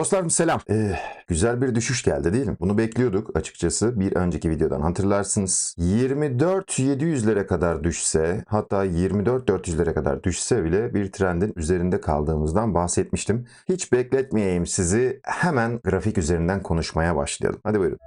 Dostlarım selam. Ee, güzel bir düşüş geldi değil mi? Bunu bekliyorduk açıkçası bir önceki videodan hatırlarsınız. 24.700'lere kadar düşse hatta 24.400'lere kadar düşse bile bir trendin üzerinde kaldığımızdan bahsetmiştim. Hiç bekletmeyeyim sizi hemen grafik üzerinden konuşmaya başlayalım. Hadi buyurun.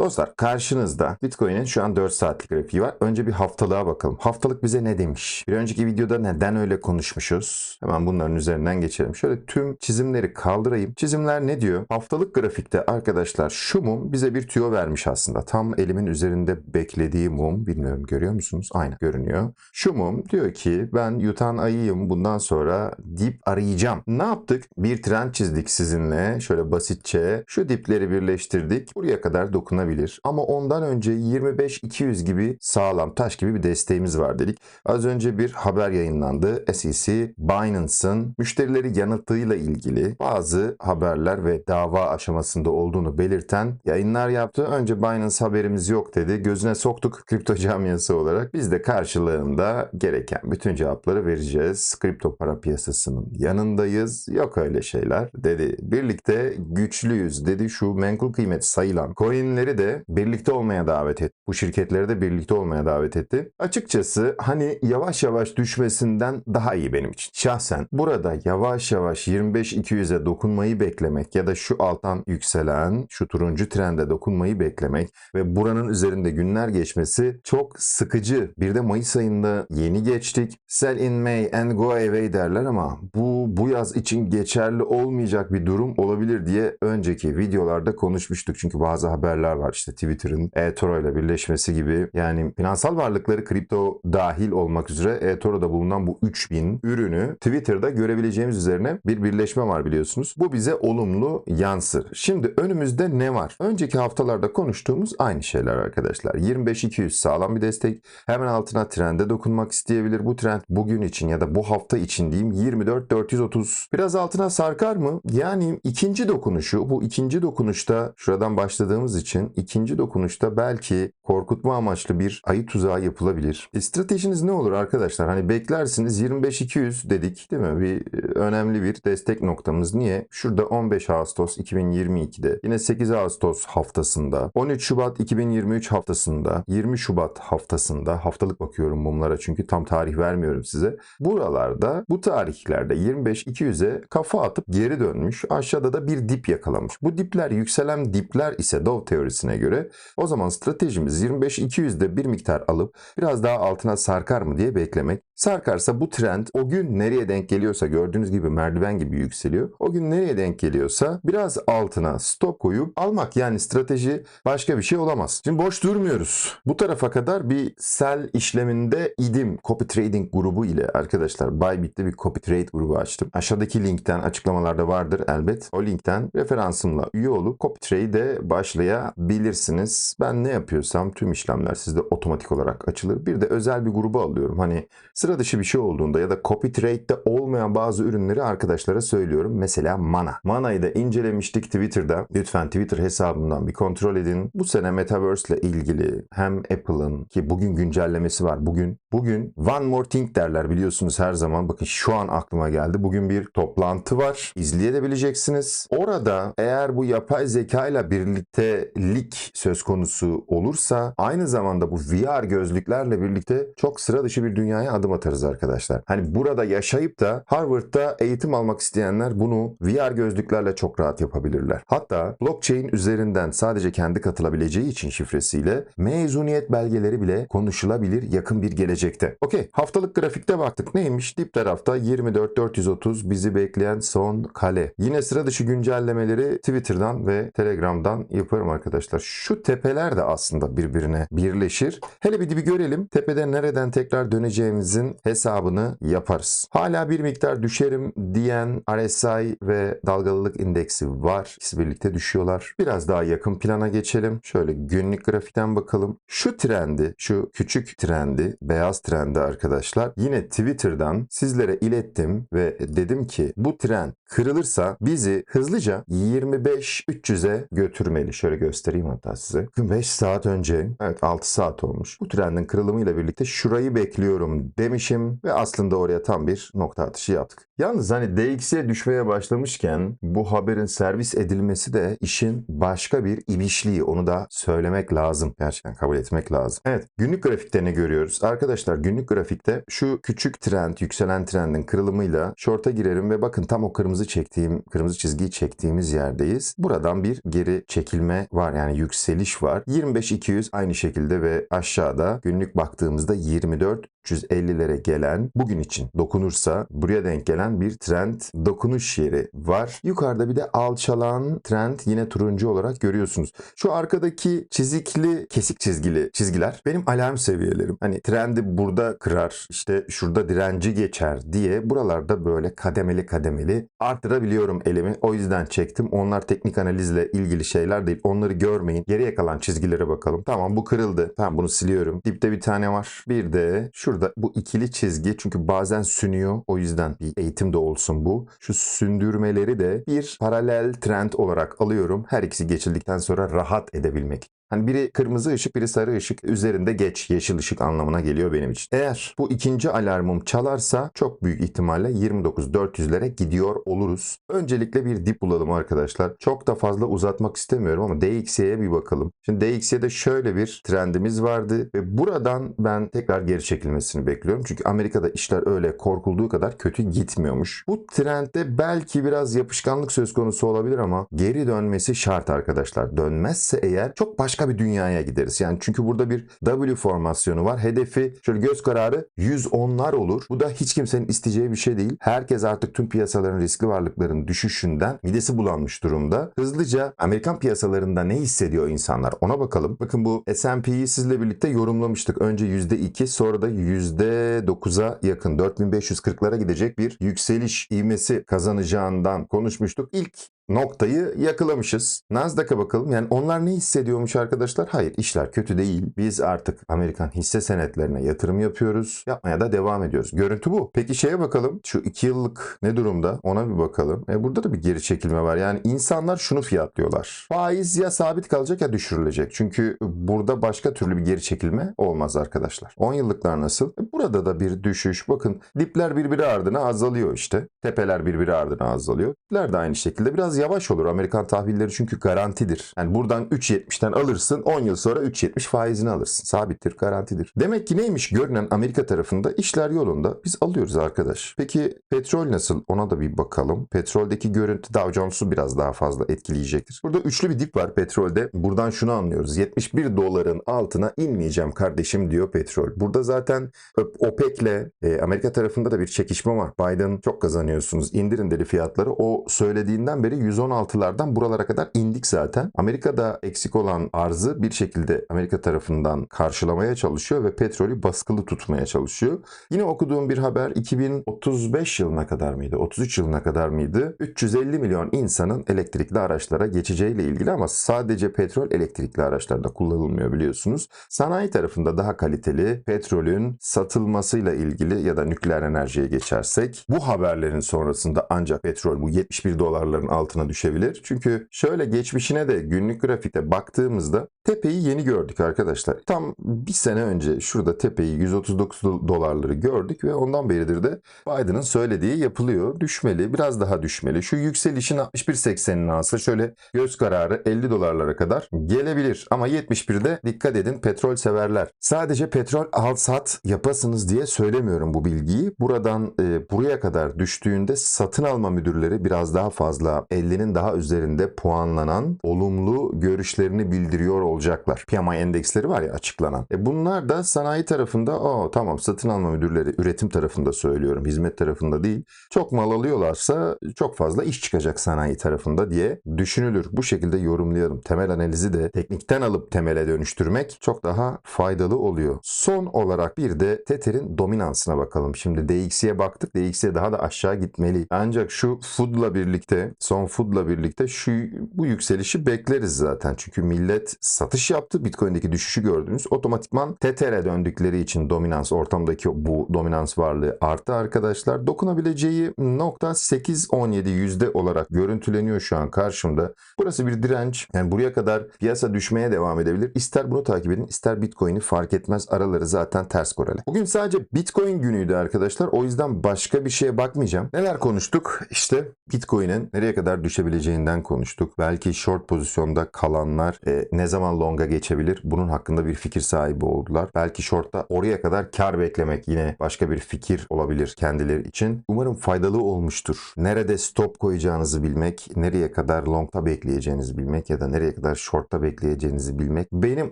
Dostlar karşınızda Bitcoin'in şu an 4 saatlik grafiği var. Önce bir haftalığa bakalım. Haftalık bize ne demiş? Bir önceki videoda neden öyle konuşmuşuz? Hemen bunların üzerinden geçelim. Şöyle tüm çizimleri kaldırayım. Çizimler ne diyor? Haftalık grafikte arkadaşlar şu mum bize bir tüyo vermiş aslında. Tam elimin üzerinde beklediği mum. Bilmiyorum görüyor musunuz? Aynen görünüyor. Şu mum diyor ki ben yutan ayıyım. Bundan sonra dip arayacağım. Ne yaptık? Bir trend çizdik sizinle. Şöyle basitçe şu dipleri birleştirdik. Buraya kadar dokunabilir. Ama ondan önce 25-200 gibi sağlam taş gibi bir desteğimiz var dedik. Az önce bir haber yayınlandı. SEC Binance'ın müşterileri yanılttığıyla ilgili bazı haberler ve dava aşamasında olduğunu belirten yayınlar yaptı. Önce Binance haberimiz yok dedi. Gözüne soktuk kripto camiası olarak. Biz de karşılığında gereken bütün cevapları vereceğiz. Kripto para piyasasının yanındayız. Yok öyle şeyler dedi. Birlikte güçlüyüz dedi. Şu menkul kıymet sayılan coinleri de birlikte olmaya davet etti. Bu şirketleri de birlikte olmaya davet etti. Açıkçası hani yavaş yavaş düşmesinden daha iyi benim için. Şahsen burada yavaş yavaş 25-200'e dokunmayı beklemek ya da şu alttan yükselen şu turuncu trende dokunmayı beklemek ve buranın üzerinde günler geçmesi çok sıkıcı. Bir de Mayıs ayında yeni geçtik. Sell in May and go away derler ama bu bu yaz için geçerli olmayacak bir durum olabilir diye önceki videolarda konuşmuştuk. Çünkü bazı haberler var işte Twitter'ın eToro ile birleşmesi gibi. Yani finansal varlıkları kripto dahil olmak üzere eToro'da bulunan bu 3000 ürünü Twitter'da görebileceğimiz üzerine bir birleşme var biliyorsunuz. Bu bize olumlu yansır. Şimdi önümüzde ne var? Önceki haftalarda konuştuğumuz aynı şeyler arkadaşlar. 25-200 sağlam bir destek. Hemen altına trende dokunmak isteyebilir. Bu trend bugün için ya da bu hafta için diyeyim 24-430. Biraz altına sarkar mı? Yani ikinci dokunuşu bu ikinci dokunuşta şuradan başladığımız için ikinci dokunuşta belki korkutma amaçlı bir ayı tuzağı yapılabilir. E, stratejiniz ne olur arkadaşlar? Hani beklersiniz 25-200 dedik değil mi? Bir e, önemli bir destek noktamız. Niye? Şurada 15 Ağustos 2022'de yine 8 Ağustos haftasında 13 Şubat 2023 haftasında 20 Şubat haftasında haftalık bakıyorum mumlara çünkü tam tarih vermiyorum size. Buralarda bu tarihlerde 25-200'e kafa atıp geri dönmüş. Aşağıda da bir dip yakalamış. Bu dipler yükselen dipler ise Dove teorisine göre o zaman stratejimiz 25-200'de bir miktar alıp biraz daha altına sarkar mı diye beklemek. Sarkarsa bu trend o gün nereye denk geliyorsa gördüğünüz gibi merdiven gibi yükseliyor. O gün nereye denk geliyorsa biraz altına stop koyup almak yani strateji başka bir şey olamaz. Şimdi boş durmuyoruz. Bu tarafa kadar bir sell işleminde idim. Copy Trading grubu ile arkadaşlar Bybit'te bir Copy Trade grubu açtım. Aşağıdaki linkten açıklamalarda vardır elbet. O linkten referansımla üye olup Copy Trade'e başlayabilirsiniz. Ben ne yapıyorsam tüm işlemler sizde otomatik olarak açılır. Bir de özel bir grubu alıyorum. Hani sıra dışı bir şey olduğunda ya da Copy Trade'de olmayan bazı ürünleri arkadaşlara söylüyorum. Mesela Mana. Mana'yı da incelemiştik Twitter'da. Lütfen Twitter hesabımdan bir kontrol edin. Bu sene Metaverse ile ilgili hem Apple'ın ki bugün güncellemesi var. Bugün bugün One More Thing derler biliyorsunuz her zaman. Bakın şu an aklıma geldi. Bugün bir toplantı var. İzleyebileceksiniz. Orada eğer bu yapay zeka ile birliktelik söz konusu olursa aynı zamanda bu VR gözlüklerle birlikte çok sıra dışı bir dünyaya adım atarız arkadaşlar. Hani burada yaşayıp da Harvard'da eğitim almak isteyenler bunu VR gözlüklerle çok rahat yapabilirler. Hatta blockchain üzerinden sadece kendi katılabileceği için şifresiyle mezuniyet belgeleri bile konuşulabilir yakın bir gelecekte. Okey haftalık grafikte baktık neymiş? Dip tarafta 24.430 bizi bekleyen son kale. Yine sıra dışı güncellemeleri Twitter'dan ve Telegram'dan yaparım arkadaşlar. Şu tepeler de aslında birbirine birleşir. Hele bir dibi görelim. Tepede nereden tekrar döneceğimizin hesabını yaparız. Hala bir miktar düşerim diyen RSI ve dalgalılık indeksi var. İkisi birlikte düşüyorlar. Biraz daha yakın plana geçelim. Şöyle günlük grafikten bakalım. Şu trendi, şu küçük trendi, beyaz trendi arkadaşlar yine Twitter'dan sizlere ilettim ve dedim ki bu trend kırılırsa bizi hızlıca 25-300'e götürmeli. Şöyle göstereyim hatta size. 5 saat önce, evet 6 saat olmuş. Bu trendin kırılımıyla birlikte şurayı bekliyorum demişim ve aslında oraya tam bir nokta atışı yaptık. Yalnız hani DX'ye düşmeye başlamışken bu haberin servis edilmesi de işin başka bir ibişliği. Onu da söylemek lazım. Gerçekten kabul etmek lazım. Evet günlük grafikte ne görüyoruz? Arkadaşlar günlük grafikte şu küçük trend, yükselen trendin kırılımıyla short'a girerim ve bakın tam o kırmızı çektiğim, kırmızı çizgiyi çektiğimiz yerdeyiz. Buradan bir geri çekilme var yani yükseliş var. 25-200 aynı şekilde ve aşağıda günlük baktığımızda 24 350'lere gelen bugün için dokunursa buraya denk gelen bir trend dokunuş yeri var. Yukarıda bir de alçalan trend yine turuncu olarak görüyorsunuz. Şu arkadaki çizikli kesik çizgili çizgiler benim alarm seviyelerim. Hani trendi burada kırar işte şurada direnci geçer diye buralarda böyle kademeli kademeli arttırabiliyorum elimi. O yüzden çektim. Onlar teknik analizle ilgili şeyler değil. Onları görmeyin. Geriye kalan çizgilere bakalım. Tamam bu kırıldı. Tamam bunu siliyorum. Dipte bir tane var. Bir de şurada bu ikili çizgi çünkü bazen sünüyor. O yüzden bir eğitim de olsun bu. Şu sündürmeleri de bir paralel trend olarak alıyorum. Her ikisi geçildikten sonra rahat edebilmek. Hani biri kırmızı ışık, biri sarı ışık üzerinde geç, yeşil ışık anlamına geliyor benim için. Eğer bu ikinci alarmım çalarsa çok büyük ihtimalle 29.400'lere gidiyor oluruz. Öncelikle bir dip bulalım arkadaşlar. Çok da fazla uzatmak istemiyorum ama DXY'ye bir bakalım. Şimdi DXY'de şöyle bir trendimiz vardı ve buradan ben tekrar geri çekilmesini bekliyorum. Çünkü Amerika'da işler öyle korkulduğu kadar kötü gitmiyormuş. Bu trendde belki biraz yapışkanlık söz konusu olabilir ama geri dönmesi şart arkadaşlar. Dönmezse eğer çok başka bir dünyaya gideriz. Yani çünkü burada bir W formasyonu var. Hedefi şöyle göz kararı 110'lar olur. Bu da hiç kimsenin isteyeceği bir şey değil. Herkes artık tüm piyasaların riskli varlıkların düşüşünden midesi bulanmış durumda. Hızlıca Amerikan piyasalarında ne hissediyor insanlar ona bakalım. Bakın bu S&P'yi sizle birlikte yorumlamıştık. Önce %2 sonra da %9'a yakın 4540'lara gidecek bir yükseliş ivmesi kazanacağından konuşmuştuk. İlk noktayı yakalamışız. Nasdaq'a bakalım. Yani onlar ne hissediyormuş arkadaşlar? Hayır işler kötü değil. Biz artık Amerikan hisse senetlerine yatırım yapıyoruz. Yapmaya da devam ediyoruz. Görüntü bu. Peki şeye bakalım. Şu 2 yıllık ne durumda? Ona bir bakalım. E burada da bir geri çekilme var. Yani insanlar şunu fiyatlıyorlar. Faiz ya sabit kalacak ya düşürülecek. Çünkü burada başka türlü bir geri çekilme olmaz arkadaşlar. 10 yıllıklar nasıl? Burada da bir düşüş. Bakın dipler birbiri ardına azalıyor işte. Tepeler birbiri ardına azalıyor. Dipler de aynı şekilde biraz yavaş olur. Amerikan tahvilleri çünkü garantidir. Yani buradan 3.70'ten alırsın 10 yıl sonra 3.70 faizini alırsın. Sabittir, garantidir. Demek ki neymiş görünen Amerika tarafında işler yolunda. Biz alıyoruz arkadaş. Peki petrol nasıl? Ona da bir bakalım. Petroldeki görüntü Dow Jones'u biraz daha fazla etkileyecektir. Burada üçlü bir dip var petrolde. Buradan şunu anlıyoruz. 71 doların altına inmeyeceğim kardeşim diyor petrol. Burada zaten OPEC'le e, Amerika tarafında da bir çekişme var. Biden çok kazanıyorsunuz. indirin dedi fiyatları. O söylediğinden beri 116'lardan buralara kadar indik zaten. Amerika'da eksik olan arzı bir şekilde Amerika tarafından karşılamaya çalışıyor ve petrolü baskılı tutmaya çalışıyor. Yine okuduğum bir haber 2035 yılına kadar mıydı? 33 yılına kadar mıydı? 350 milyon insanın elektrikli araçlara geçeceğiyle ilgili ama sadece petrol elektrikli araçlarda kullanılmıyor biliyorsunuz. Sanayi tarafında daha kaliteli petrolün satılmasıyla ilgili ya da nükleer enerjiye geçersek bu haberlerin sonrasında ancak petrol bu 71 dolarların altına düşebilir. Çünkü şöyle geçmişine de günlük grafikte baktığımızda tepeyi yeni gördük arkadaşlar. Tam bir sene önce şurada tepeyi 139 dolarları gördük ve ondan beridir de Biden'ın söylediği yapılıyor. Düşmeli, biraz daha düşmeli. Şu yükselişin 61.80'in alsa şöyle göz kararı 50 dolarlara kadar gelebilir. Ama 71'de dikkat edin petrol severler. Sadece petrol al sat yapasınız diye söylemiyorum bu bilgiyi. Buradan e, buraya kadar düştüğünde satın alma müdürleri biraz daha fazla 50'nin daha üzerinde puanlanan olumlu görüşlerini bildiriyor olacaklar. PMI endeksleri var ya açıklanan. E bunlar da sanayi tarafında o tamam satın alma müdürleri üretim tarafında söylüyorum hizmet tarafında değil. Çok mal alıyorlarsa çok fazla iş çıkacak sanayi tarafında diye düşünülür. Bu şekilde yorumlayalım. Temel analizi de teknikten alıp temele dönüştürmek çok daha faydalı oluyor. Son olarak bir de Tether'in dominansına bakalım. Şimdi DXY'ye baktık. DXY daha da aşağı gitmeli. Ancak şu food'la birlikte son food'la birlikte şu bu yükselişi bekleriz zaten. Çünkü millet satış yaptı. Bitcoin'deki düşüşü gördünüz. Otomatikman TTR döndükleri için dominans ortamdaki bu dominans varlığı arttı arkadaşlar. Dokunabileceği nokta 8-17 yüzde olarak görüntüleniyor şu an karşımda. Burası bir direnç. Yani buraya kadar piyasa düşmeye devam edebilir. İster bunu takip edin ister Bitcoin'i fark etmez. Araları zaten ters koreli. Bugün sadece Bitcoin günüydü arkadaşlar. O yüzden başka bir şeye bakmayacağım. Neler konuştuk? İşte Bitcoin'in nereye kadar düşebileceğinden konuştuk. Belki short pozisyonda kalanlar e, ne zaman longa geçebilir? Bunun hakkında bir fikir sahibi oldular. Belki shortta oraya kadar kar beklemek yine başka bir fikir olabilir kendileri için. Umarım faydalı olmuştur. Nerede stop koyacağınızı bilmek, nereye kadar longta bekleyeceğinizi bilmek ya da nereye kadar shortta bekleyeceğinizi bilmek benim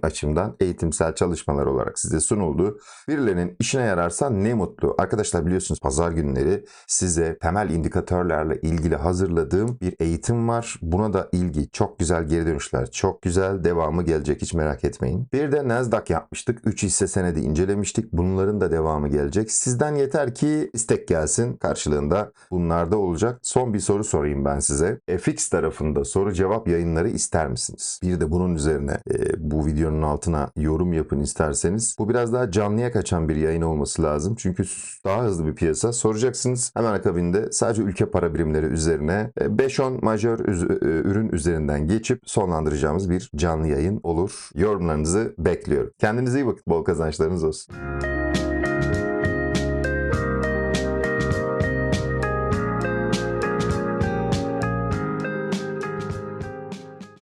açımdan eğitimsel çalışmalar olarak size sunuldu. Birilerinin işine yararsa ne mutlu. Arkadaşlar biliyorsunuz pazar günleri size temel indikatörlerle ilgili hazırladığım bir eğitim var. Buna da ilgi çok güzel geri dönüşler. Çok güzel devamı gelecek hiç merak etmeyin. Bir de Nasdaq yapmıştık. 3 hisse senedi incelemiştik. Bunların da devamı gelecek. Sizden yeter ki istek gelsin. Karşılığında bunlar da olacak. Son bir soru sorayım ben size. FX tarafında soru cevap yayınları ister misiniz? Bir de bunun üzerine e, bu videonun altına yorum yapın isterseniz. Bu biraz daha canlıya kaçan bir yayın olması lazım. Çünkü daha hızlı bir piyasa. Soracaksınız. Hemen akabinde sadece ülke para birimleri üzerine e, 5-10 majör üz- e, ürün üzerinden geçip sonlandıracağımız bir canlı yayın olur. Yorumlarınızı bekliyorum. Kendinize iyi bakın. Bol kazançlarınız olsun.